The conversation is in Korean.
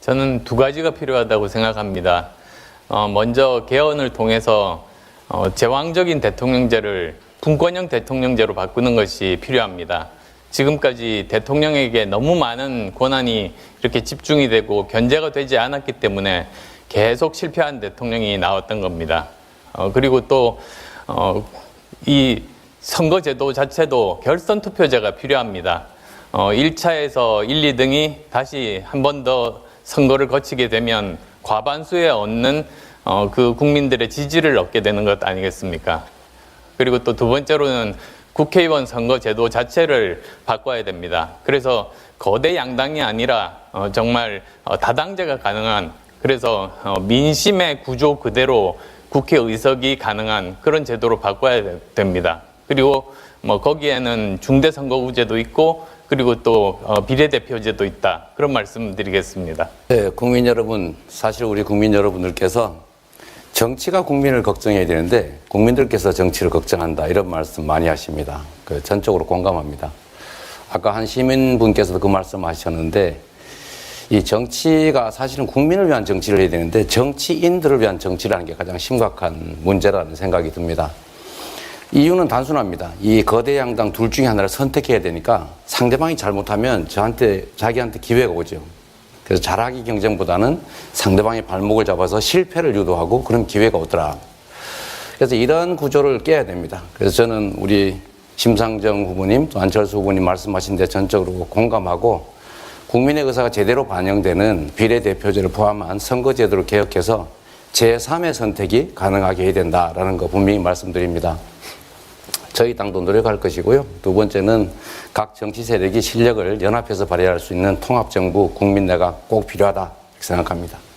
저는 두 가지가 필요하다고 생각합니다. 어, 먼저 개헌을 통해서 어, 제왕적인 대통령제를 분권형 대통령제로 바꾸는 것이 필요합니다. 지금까지 대통령에게 너무 많은 권한이 이렇게 집중이 되고 견제가 되지 않았기 때문에 계속 실패한 대통령이 나왔던 겁니다. 어, 그리고 또, 어, 이 선거제도 자체도 결선 투표제가 필요합니다. 어, 1차에서 1, 2등이 다시 한 번더 선거를 거치게 되면 과반수에 얻는 어, 그 국민들의 지지를 얻게 되는 것 아니겠습니까? 그리고 또 두 번째로는 국회의원 선거 제도 자체를 바꿔야 됩니다. 그래서 거대 양당이 아니라 어, 정말 어, 다당제가 가능한 그래서 어, 민심의 구조 그대로 국회 의석이 가능한 그런 제도로 바꿔야 되- 됩니다. 그리고 뭐 거기에는 중대선거구제도 있고 그리고 또 어, 비례대표제도 있다 그런 말씀드리겠습니다. 네, 국민 여러분, 사실 우리 국민 여러분들께서 정치가 국민을 걱정해야 되는데 국민들께서 정치를 걱정한다 이런 말씀 많이 하십니다. 그 전적으로 공감합니다. 아까 한 시민분께서도 그 말씀하셨는데 이 정치가 사실은 국민을 위한 정치를 해야 되는데 정치인들을 위한 정치라는 게 가장 심각한 문제라는 생각이 듭니다. 이유는 단순합니다. 이 거대 양당 둘 중에 하나를 선택해야 되니까 상대방이 잘못하면 저한테 자기한테 기회가 오죠. 그래서 잘하기 경쟁보다는 상대방의 발목을 잡아서 실패를 유도하고 그런 기회가 오더라. 그래서 이런 구조를 깨야 됩니다. 그래서 저는 우리 심상정 후보님 또 안철수 후보님 말씀하신 데 전적으로 공감하고 국민의 의사가 제대로 반영되는 비례대표제를 포함한 선거제도를 개혁해서 제3의 선택이 가능하게 해야 된다라는 거 분명히 말씀드립니다. 저희 당도 노력할 것이고요. 두 번째는 각 정치 세력이 실력을 연합해서 발휘할 수 있는 통합정부 국민내가 꼭 필요하다 생각합니다.